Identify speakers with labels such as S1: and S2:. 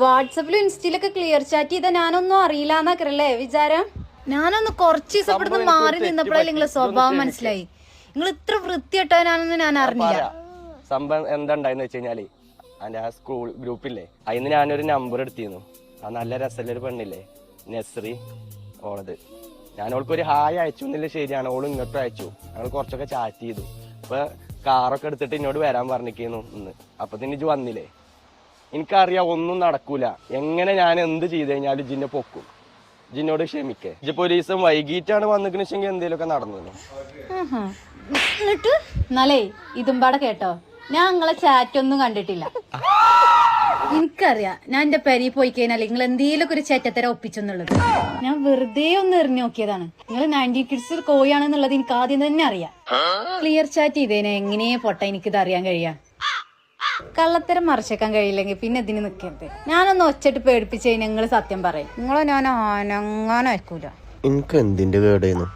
S1: വാട്സപ്പിലും ഇൻസ്റ്റയിലൊക്കെ clear chat ചെയ്ത ഞാനൊന്നും അറിയില്ല എന്നൊക്കെ വിചാരം? ഞാനൊന്ന് കുറച്ച് ദിവസം ഇവിടുന്ന് മാറി നിന്നപ്പോഴല്ലേ നിങ്ങളെ സ്വഭാവം മനസ്സിലായി. നിങ്ങൾ ഇത്ര വൃത്തിയിട്ടോ ഞാനൊന്നും ഞാൻ അറിഞ്ഞില്ല.
S2: സംഭവം എന്താണ്ടായെന്ന് വെച്ച് കഴിഞ്ഞാൽ അതിന്റെ ആ സ്കൂൾ ഗ്രൂപ്പില്ലേ അതിന് ഞാനൊരു നമ്പർ എടുത്തിരുന്നു. ആ നല്ല രസമുള്ള ഒരു പെണ്ണില്ലേ നെസ്രി ഓളത്. ഞാൻ ഓൾക്ക് ഒരു ഹായ് അയച്ചു എന്നില്ല ശരിയാണ് ഓൾ ഇങ്ങോട്ടും അയച്ചു. ഞങ്ങൾ കുറച്ചൊക്കെ ചാറ്റ് ചെയ്തു. അപ്പൊ കാറൊക്കെ എടുത്തിട്ട് എന്നോട് വരാൻ പറഞ്ഞിരിക്കുന്നു ഇന്ന്. അപ്പൊ തന്നെ ഇജ്ജ് വന്നില്ലേ? എനിക്കറിയാം ഒന്നും നടക്കൂല. എങ്ങനെ ഞാൻ എന്ത് ചെയ്ത് കഴിഞ്ഞാലും ജിന്നെ പൊക്കും. ജിന്നോട് ക്ഷമിക്കേ. ഇജ്ജിപ്പോ ഒരു ദിവസം വൈകിട്ടാണ് വന്നിക്കണെച്ചെങ്കിൽ എന്തെങ്കിലുമൊക്കെ നടന്നു.
S1: എന്നിട്ട്? എന്നാലേ ഇതും പാടെ കേട്ടോ. ഞാൻ നിങ്ങളെ ചാറ്റ് ഒന്നും കണ്ടിട്ടില്ല. എനിക്കറിയാം ഞാൻ എന്റെ പെരി പോയി കഴിഞ്ഞാൽ നിങ്ങൾ എന്തെങ്കിലുമൊക്കെ ഒരു ചേറ്റത്തര ഒപ്പിച്ചെന്നുള്ളത്. ഞാൻ വെറുതെ ഒന്ന് എറിഞ്ഞു നോക്കിയതാണ്. നിങ്ങൾ നയന്റി കിഡ്സ് കോയാണെന്നുള്ളത് എനിക്ക് ആദ്യം തന്നെ അറിയാം. Clear chat ചെയ്തേനെ. എങ്ങനെയേ പൊട്ട എനിക്കിത് അറിയാൻ കഴിയാ. കള്ളത്തരം മറിച്ചേക്കാൻ കഴിയില്ലെങ്കിൽ പിന്നെ ഇതിന് നിൽക്കരുത് ഞാനൊന്ന് ഒച്ചിട്ട് പേടിപ്പിച്ച് കഴിഞ്ഞാൽ നിങ്ങൾ സത്യം പറയും. നിങ്ങളോ ഞാൻ ആനങ്ങാനായിക്കൂല
S2: എനിക്ക് എന്തിന്റെ കേടായിരുന്നു?